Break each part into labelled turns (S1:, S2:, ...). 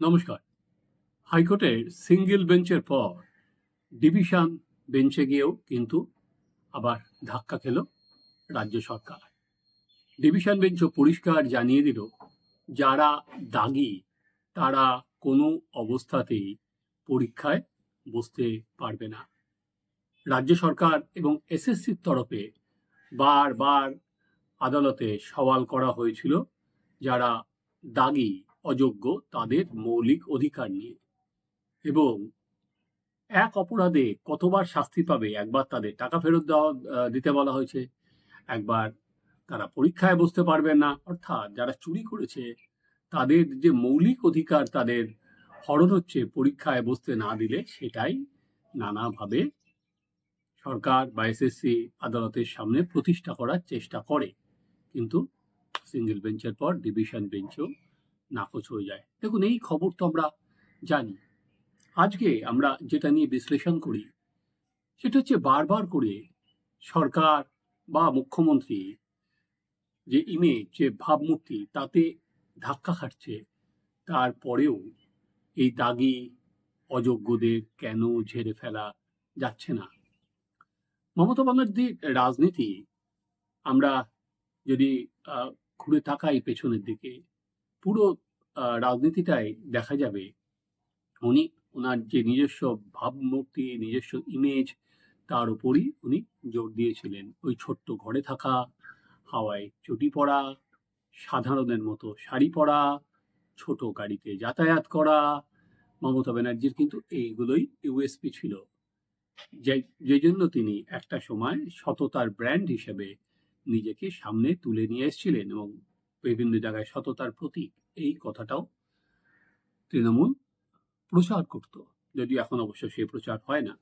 S1: নমস্কার। হাইকোর্টের সিঙ্গেল বেঞ্চের পর ডিভিশন বেঞ্চে গিয়েও কিন্তু আবার ধাক্কা খেল রাজ্য সরকার। ডিভিশন বেঞ্চ পরিষ্কার জানিয়ে দিল, যারা দাগি তারা কোনো অবস্থাতেই পরীক্ষায় বসতে পারবে না। রাজ্য সরকার এবং এসএসসির তরফে বারবার আদালতে সওয়াল করা হয়েছিল, যারা দাগি অযোগ্য তাদের মৌলিক অধিকার নিয়ে। এবং এক অপরাধে কতবার শাস্তি পাবে, একবার তাদের টাকা ফেরত দেওয়া দিতে বলা হয়েছে, একবার তারা পরীক্ষায় বসতে পারবে না। অর্থাৎ যারা চুরি করেছে, তাদের যে মৌলিক অধিকার তাদের হরণ হচ্ছে পরীক্ষায় বসতে না দিলে, সেটাই নানাভাবে সরকার বা এসএসসি আদালতের সামনে প্রতিষ্ঠা করার চেষ্টা করে। কিন্তু সিঙ্গেল বেঞ্চের পর ডিভিশন বেঞ্চেও নাকচ হয়ে যায়। দেখুন, এই খবর তো আমরা জানি। আজকে আমরা যেটা নিয়ে বিশ্লেষণ করি, সেটা হচ্ছে বারবার করে সরকার বা মুখ্যমন্ত্রী যে ইমেজ যে ভাবমূর্তি, তাতে ধাক্কা খাচ্ছে। তারপরেও এই দাগি অযোগ্যদের কেন ঝেড়ে ফেলা যাচ্ছে না? মমতা ব্যানার্জির রাজনীতি আমরা যদি ঘুরে তাকাই পেছনের দিকে, পুরো রাজনীতিটাই দেখা যাবে, উনি ওনার যে নিজস্ব ভাবমূর্তি, নিজস্ব ইমেজ তার উপরই উনি জোর দিয়েছিলেন। ওই ছোট্ট ঘরে থাকা, হাওয়ায় চটি পরা সাধারণের মতো শাড়ি পরা ছোট গাড়িতে যাতায়াত করা, মমতা ব্যানার্জির কিন্তু এইগুলোই ইউএসপি ছিল। যে যে জন্য তিনি একটা সময় সততার ব্র্যান্ড হিসেবে নিজেকে সামনে তুলে নিয়ে এসেছিলেন এবং বিভিন্ন জায়গায় সততার প্রতীক। এই কথাটাও তৃণমূল প্রচার করত। যদিও এখন অবশ্য সেই প্রচার হয় না।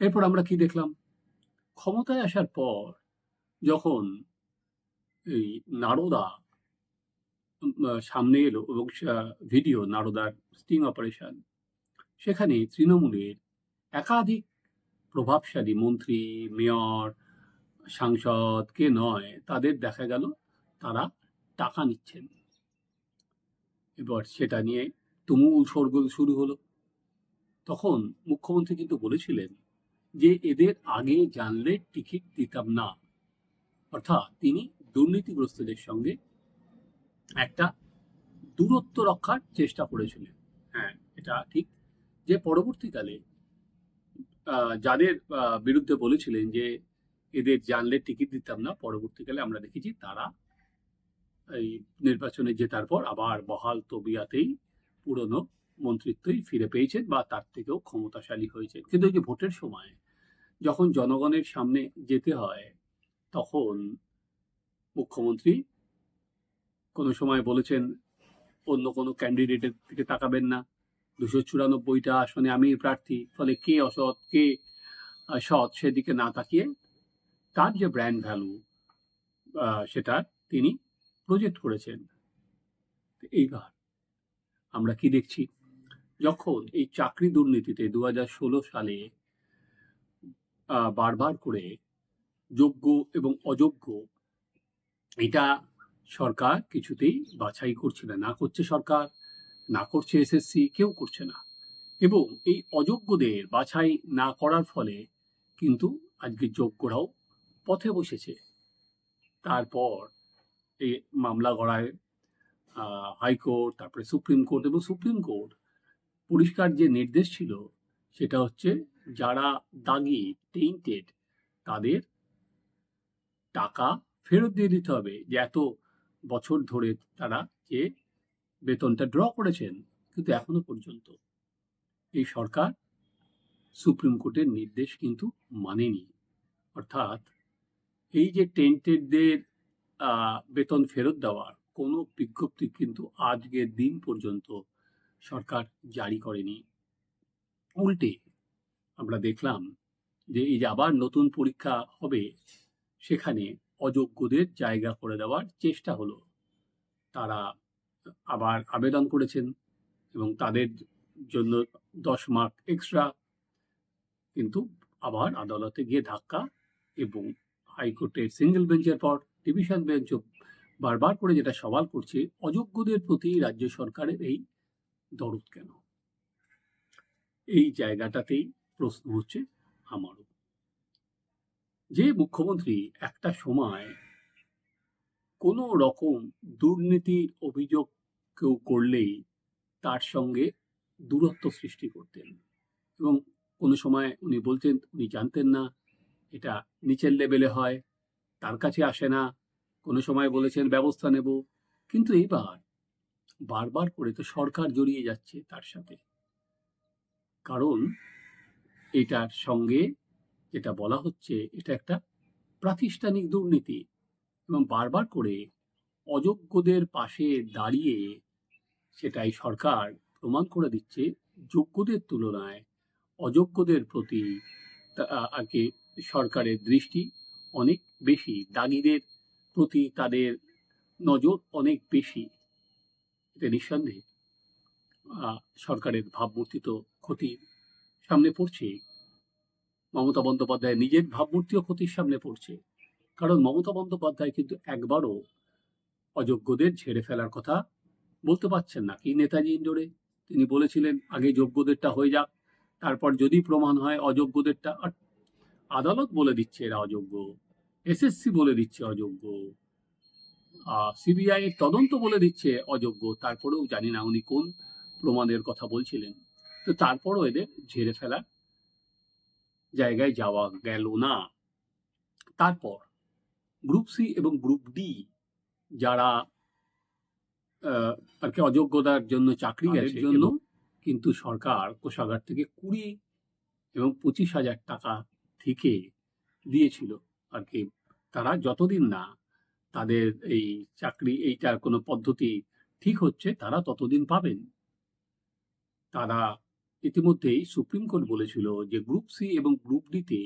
S1: এরপর আমরা কি দেখলাম? ক্ষমতায় আসার পর যখন এই নারদা সামনে এলো এবং ভিডিও, নারদার স্টিং অপারেশন, সেখানে তৃণমূলের একাধিক প্রভাবশালী মন্ত্রী, মেয়র, সাংসদ, কে নয়, তাদের দেখা গেল, তারা টাকা নিচ্ছেন। এবার সেটা নিয়ে তুমুল শোরগোল শুরু হলো। তখন মুখ্যমন্ত্রী কিন্তু বলেছিলেন যে এদের আগে জানলে টিকিট দিতাম না। অর্থাৎ তিনি দুর্নীতিগ্রস্তদের সঙ্গে একটা দূরত্ব রক্ষার চেষ্টা করেছিলেন। হ্যাঁ এটা ঠিক যে পরবর্তীকালে যাদের বিরুদ্ধে বলেছিলেন যে এদের জানলে টিকিট দিতাম না, পরবর্তীকালে আমরা দেখেছি তারা এই নির্বাচনে জেতার পর আবার বহাল তবিয়াতেই পুরনো মন্ত্রিত্বই ফিরে পেয়েছেন বা তার থেকেও ক্ষমতাশালী হয়েছেন। কিন্তু এই যে ভোটের সময় যখন জনগণের সামনে যেতে হয়, তখন মুখ্যমন্ত্রী কোনো সময় বলেছেন, অন্য কোনো ক্যান্ডিডেটের দিকে তাকাবেন না। দুশো চুরানব্বইটা আসনে আমি প্রার্থী। ফলে কে অসৎ, কে সৎ সেদিকে না তাকিয়ে তার যে ব্র্যান্ড ভ্যালু সেটা তিনি প্রজেক্ট করেছেন। তো এইবার আমরা কি দেখছি? যখন এই চাকরি দুর্নীতিতে দু হাজার ষোলো সালে বারবার করে যোগ্য এবং অযোগ্য, এটা সরকার কিছুতেই বাছাই করছে না। না করছে সরকার, না করছে এসএসসি, কেউ করছে না। এবং এই অযোগ্যদের বাছাই না করার ফলে কিন্তু আজকে যোগ্যরাও পথে বসেছে। তারপর এই মামলা গড়ায় হাইকোর্ট তারপরে সুপ্রিম কোর্ট এবং সুপ্রিম কোর্ট পরিষ্কার যে নির্দেশ ছিল সেটা হচ্ছে যারা দাগি টেইন্টেড তাদের টাকা ফেরত দিয়ে দিতে হবে যে এত বছর ধরে তারা যে বেতনটা ড্র করেছেন কিন্তু এখনও পর্যন্ত। এই সরকার সুপ্রিম কোর্টের নির্দেশ কিন্তু মানেনি। অর্থাৎ এই যে টেন্টেডদের বেতন ফেরত দেওয়ার কোনো বিজ্ঞপ্তি কিন্তু আজকের দিন পর্যন্ত সরকার জারি করেনি। উল্টে আমরা দেখলাম যে এই যে আবার নতুন পরীক্ষা হবে, সেখানে অযোগ্যদের জায়গা করে দেওয়ার চেষ্টা হলো। তারা আবার আবেদন করেছেন এবং তাদের জন্য দশ মার্ক এক্সট্রা কিন্তু আবার আদালতে গিয়ে ধাক্কা এবং হাইকোর্টের সিঙ্গেল বেঞ্চের পর ডিভিশন বেঞ্চ বারবার করে যেটা সওয়াল করছে, অযোগ্যদের প্রতি রাজ্য সরকারের এই দরদ কেন? এই জায়গাটাতেই প্রশ্ন হচ্ছে আমারও। যে মুখ্যমন্ত্রী একটা সময় কোনো রকম দুর্নীতির অভিযোগ কেউ করলেই তার সঙ্গে দূরত্ব সৃষ্টি করতেন এবং কোনো সময় উনি বলতেন, উনি জানতেন না, এটা নিচের লেভেলে হয় তার কাছে আসে না। কোনো সময় বলেছেন, ব্যবস্থা নেব। কিন্তু এবার বারবার করে তো সরকার জড়িয়ে যাচ্ছে তার সাথে। কারণ, এটার সঙ্গে যেটা বলা হচ্ছে, এটা একটা প্রাতিষ্ঠানিক দুর্নীতি এবং বারবার করে অযোগ্যদের পাশে দাঁড়িয়ে সেটাই সরকার প্রমাণ করে দিচ্ছে যোগ্যদের তুলনায়। অযোগ্যদের প্রতি আর কি সরকারের দৃষ্টি অনেক বেশি, দাগিদের প্রতি তাদের নজর অনেক বেশি। এটা নিঃসন্দেহে সরকারের ভাবমূর্তি তো ক্ষতির সামনে পড়ছে। মমতা বন্দ্যোপাধ্যায় নিজের ভাবমূর্তিও ক্ষতির সামনে পড়ছে। কারণ মমতা বন্দ্যোপাধ্যায় কিন্তু একবারও অযোগ্যদের ঝেড়ে ফেলার কথা বলতে পারছেন না। কি নেতাজি ইন্ডোরে তিনি বলেছিলেন, আগে যোগ্যদেরটা হয়ে যাক, তারপর যদি প্রমাণ হয় অযোগ্যদেরটা, আর আদালত বলে দিচ্ছে এরা অযোগ্য এসএসসি বলে দিচ্ছে অযোগ্য সিবিআই এর তদন্ত বলে দিচ্ছে অযোগ্য তারপরেও জানি না উনি কোন প্রমাণের কথা বলছিলেন। তো তারপরও এদের ঝেড়ে ফেলার জায়গায় যাওয়া গেল না। তারপর গ্রুপ সি এবং গ্রুপ ডি যারা আহ, আর কি অযোগ্যতার জন্য চাকরি গেছে জন্য কিন্তু সরকার কোষাগার থেকে কুড়ি এবং পঁচিশ হাজার টাকা থেকে দিয়েছিল আর কি। তারা যতদিন না তাদের এই চাকরি, এইটার কোনো পদ্ধতি ঠিক হচ্ছে, তারা ততদিন পাবেন। তারা ইতিমধ্যেই সুপ্রিম কোর্ট বলেছিল যে গ্রুপ সি এবং গ্রুপ ডিতে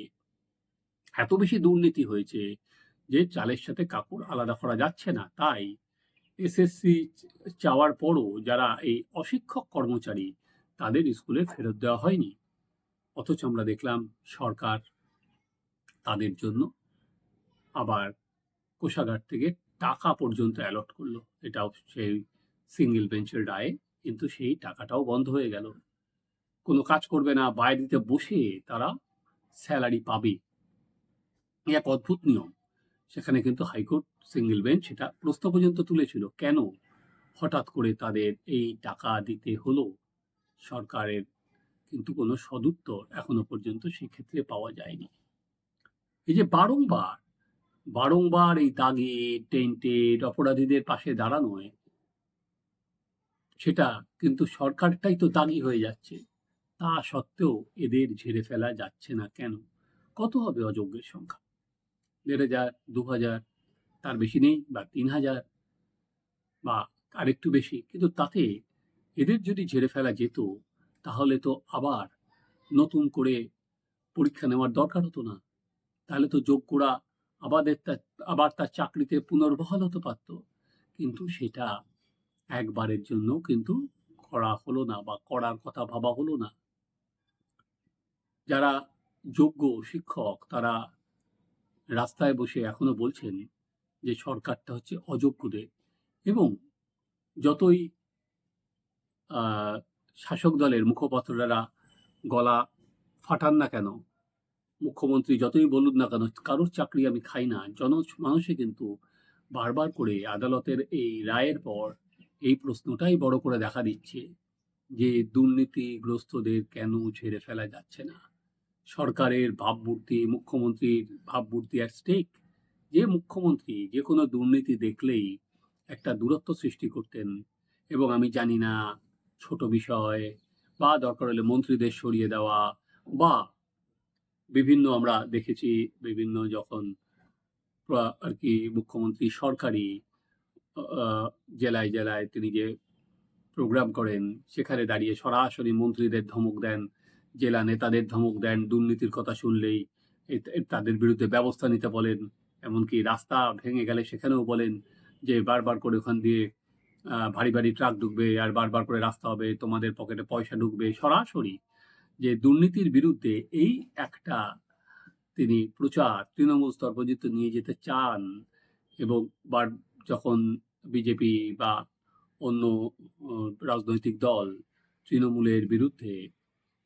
S1: এত বেশি দুর্নীতি হয়েছে যে চালের সাথে কাপড় আলাদা করা যাচ্ছে না। তাই এসএসসি চাওয়ার পরও যারা এই অশিক্ষক কর্মচারী, তাদের স্কুলে ফেরত দেওয়া হয়নি। অথচ আমরা দেখলাম সরকার তাদের জন্য আবার কোষাগার থেকে টাকা পর্যন্ত অ্যালট করল। এটাও সেই সিঙ্গেল বেঞ্চের রায়ে, কিন্তু সেই টাকাটাও বন্ধ হয়ে গেল। কোনো কাজ করবে না বাইরেতে বসে তারা স্যালারি পাবে। এক অদ্ভুত নিয়ম। সেখানে কিন্তু হাইকোর্ট সিঙ্গেল বেঞ্চ সেটা প্রশ্ন পর্যন্ত তুলেছিল। কেন? হঠাৎ করে তাদের এই টাকা দিতে হলো। সরকারের কিন্তু কোনো সদুত্তর এখনও পর্যন্ত সেক্ষেত্রে পাওয়া যায়নি। এই যে বারংবার বারংবার এই দাগে টেন্টেড অপরাধীদের পাশে দাঁড়ানোয় সেটা কিন্তু সরকারটাই তো দাগি হয়ে যাচ্ছে। তা সত্ত্বেও এদের ঝেড়ে ফেলা যাচ্ছে না কেন? কত হবে অযোগ্যের সংখ্যা? দেড় হাজার, দু হাজার, তার বেশি নেই বা তিন হাজার বা আরেকটু বেশি। কিন্তু তাতে এদের যদি ঝেড়ে ফেলা যেত, তাহলে তো আবার নতুন করে পরীক্ষা নেওয়ার দরকার হতো না। তাহলে তো যোগ্যরা আবাদের আবার তার চাকরিতে পুনর্বহাল হতে পারত। কিন্তু সেটা একবারের জন্য কিন্তু করা হলো না বা করার কথা ভাবা হলো না। যারা যোগ্য শিক্ষক, তারা রাস্তায় বসে এখনও বলছেন যে সরকারটা হচ্ছে অযোগ্যদের এবং যতই শাসক দলের মুখপাত্ররা গলা ফাটান না কেন মুখ্যমন্ত্রী যতই বলুন না কেন, কারোর চাকরি আমি খাই না। জন মানুষে কিন্তু বারবার করে আদালতের এই রায়ের পর এই প্রশ্নটাই বড় করে দেখা দিচ্ছে যে দুর্নীতিগ্রস্তদের কেন ছেড়ে ফেলা যাচ্ছে না। সরকারের ভাবমূর্তি, মুখ্যমন্ত্রীর ভাবমূর্তি অ্যাট স্টেক যে মুখ্যমন্ত্রী যে কোনো দুর্নীতি দেখলেই একটা দূরত্ব সৃষ্টি করতেন এবং আমি জানি না ছোট বিষয় বা দরকার হলে মন্ত্রীদের সরিয়ে দেওয়া বা বিভিন্ন আমরা দেখেছি বিভিন্ন যখন আর কি মুখ্যমন্ত্রী সরকারি জেলায় জেলায় তিনি যে প্রোগ্রাম করেন, সেখানে দাঁড়িয়ে সরাসরি মন্ত্রীদের ধমক দেন, জেলা নেতাদের ধমক দেন, দুর্নীতির কথা শুনলেই তাদের বিরুদ্ধে ব্যবস্থা নিতে বলেন, এমনকি রাস্তা ভেঙে গেলে সেখানেও বলেন যে বারবার করে ওখান দিয়ে ভারী ভারী ট্রাক ঢুকবে, আর বারবার করে রাস্তা হবে, তোমাদের পকেটে পয়সা ঢুকবে, সরাসরি যে দুর্নীতির বিরুদ্ধে এই একটা তিনি প্রচার, তৃণমূল স্তর পর্যন্ত নিয়ে যেতে চান এবং বার যখন বিজেপি বা অন্য রাজনৈতিক দল তৃণমূলের বিরুদ্ধে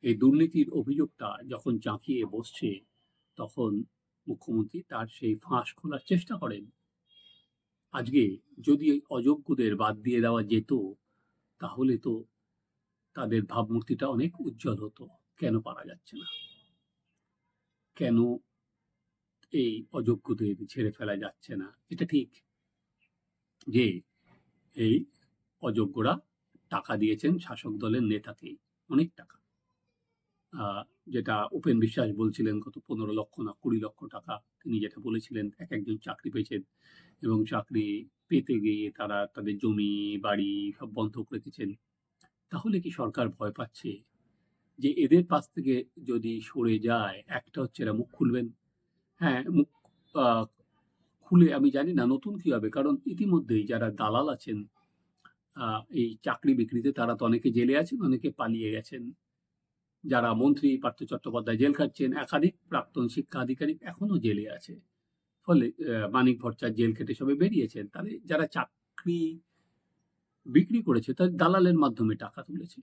S1: এই দুর্নীতির অভিযোগটা যখন চাঁকিয়ে বসছে, তখন মুখ্যমন্ত্রী তার সেই ফাঁস খোলার চেষ্টা করেন। আজকে যদি এই অযোগ্যদের বাদ দিয়ে দেওয়া যেত, তাহলে তো তাদের ভাবমূর্তিটা অনেক উজ্জ্বল হতো। কেন পারা যাচ্ছে না? কেন এই অযোগ্যদের ছেড়ে ফেলা যাচ্ছে না? এটা ঠিক যে এই অযোগ্যরা টাকা দিয়েছেন শাসক দলের নেতাকে অনেক টাকা। যেটা উপেন বিশ্বাস বলছিলেন, কত পনেরো লক্ষ না কুড়ি লক্ষ টাকা তিনি যেটা বলেছিলেন, এক একজন চাকরি পেয়েছেন এবং চাকরি পেতে গিয়ে তারা তাদের জমি, বাড়ি সব বন্ধক রেখেছেন। তাহলে কি সরকার ভয় পাচ্ছে? যে এদের পাশ থেকে যদি সরে যায়, একটা হচ্ছে এরা মুখ খুলবেন। হ্যাঁ মুখ খুলে আমি জানি না নতুন কি হবে, কারণ ইতিমধ্যেই যারা দালাল আছেন এই চাকরি বিক্রিতে তারা তো অনেকে জেলে আছেন, অনেকে পালিয়ে গেছেন। যারা মন্ত্রী, পার্থ চট্টোপাধ্যায় জেল খাচ্ছেন, একাধিক প্রাক্তন শিক্ষা আধিকারিক এখনও জেলে আছে। ফলে মানিক ভট্টাচার্য জেল কেটে সবে বেরিয়েছেন। তাহলে যারা চাকরি বিক্রি করেছে, তাদের দালালের মাধ্যমে টাকা তুলেছে।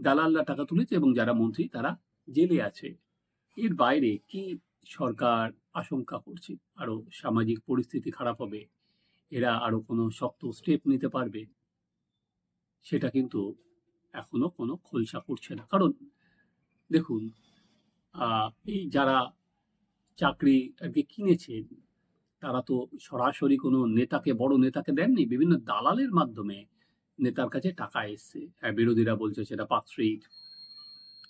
S1: দালালরা টাকা তুলেছে এবং যারা মন্ত্রী, তারা জেলে আছে। এর বাইরে কি সরকার আশঙ্কা করছে? আরও সামাজিক পরিস্থিতি খারাপ হবে? এরা আরও কোনো শক্ত স্টেপ নিতে পারবে? সেটা কিন্তু এখনও কোনো খোলসা করছে না। কারণ দেখুন এই যারা চাকরি আর কি কিনেছেন, তারা তো সরাসরি কোনো নেতাকে, বড় নেতাকে দেননি, বিভিন্ন দালালের মাধ্যমে নেতার কাছে টাকা এসছে। বিরোধীরা বলছে সেটা পার্ক স্ট্রিট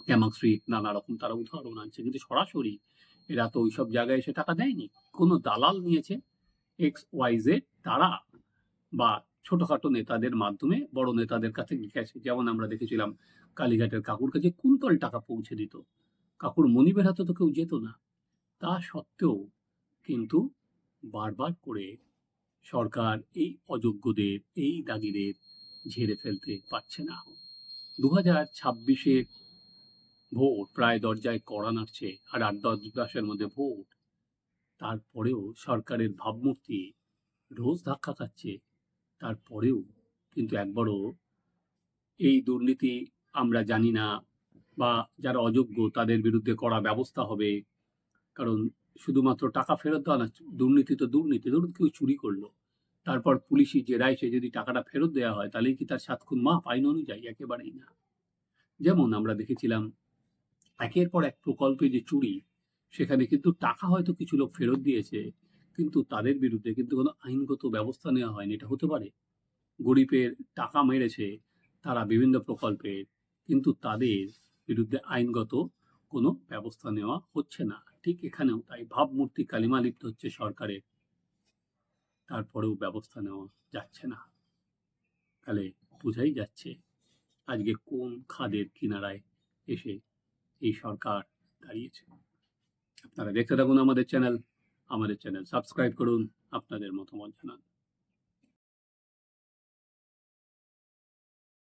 S1: ক্যামাক স্ট্রিট নানা রকম তারা উদাহরণ আনছে। কিন্তু সরাসরি এরা তো ওইসব জায়গায় এসে টাকা দেয়নি। কোনো দালাল নিয়েছে এক্স ওয়াই জেড তারা বা ছোটখাটো নেতাদের মাধ্যমে বড় নেতাদের কাছে গেছে যেমন আমরা দেখেছিলাম কালীঘাটের কাকুর কাছে কুন্তল টাকা পৌঁছে দিত। কাকুর মনিবের হাতে তো কেউ যেত না। তা সত্ত্বেও কিন্তু বারবার করে সরকার এই অযোগ্যদের, এই দাগিদের ঝেড়ে ফেলতে পারছে না। দু হাজার ছাব্বিশে ভোট, প্রায় দরজায় কড়া নাড়ছে আর আট দশ মাসের মধ্যে ভোট। তারপরেও সরকারের ভাবমূর্তি রোজ ধাক্কা খাচ্ছে। তারপরেও কিন্তু একবারও এই দুর্নীতি আমরা জানি না বা যারা অযোগ্য তাদের বিরুদ্ধে কড়া ব্যবস্থা হবে। কারণ শুধুমাত্র টাকা ফেরত দেওয়া না, দুর্নীতি তো দুর্নীতি। ধরুন কেউ চুরি করল। তারপর পুলিশি জেরায় সে যদি টাকাটা ফেরত দেওয়া হয় তাহলে কি তার সাত খুন মাপ আইন অনুযায়ী একেবারেই না। যেমন আমরা দেখেছিলাম, একের পর এক প্রকল্পে যে চুরি, সেখানে কিন্তু টাকা হয়তো কিছু লোক ফেরত দিয়েছে, কিন্তু তাদের বিরুদ্ধে কিন্তু কোনো আইনগত ব্যবস্থা নেওয়া হয়নি। এটা হতে পারে, গরিবের টাকা মেরেছে তারা বিভিন্ন প্রকল্পে, কিন্তু তাদের বিরুদ্ধে আইনগত কোনো ব্যবস্থা নেওয়া হচ্ছে না। ঠিক এখানেও তাই ভাবমূর্তি কালিমা লিপ্ত হচ্ছে সরকারের। তারপরেও ব্যবস্থা নেওয়া যাচ্ছে না। তাহলে বোঝাই যাচ্ছে আজকে কোন খাদের কিনারায় এসে এই সরকার দাঁড়িয়েছে। আপনারা দেখতে থাকুন আমাদের চ্যানেল। আমাদের চ্যানেল সাবস্ক্রাইব করুন, আপনাদের মতামত জানান।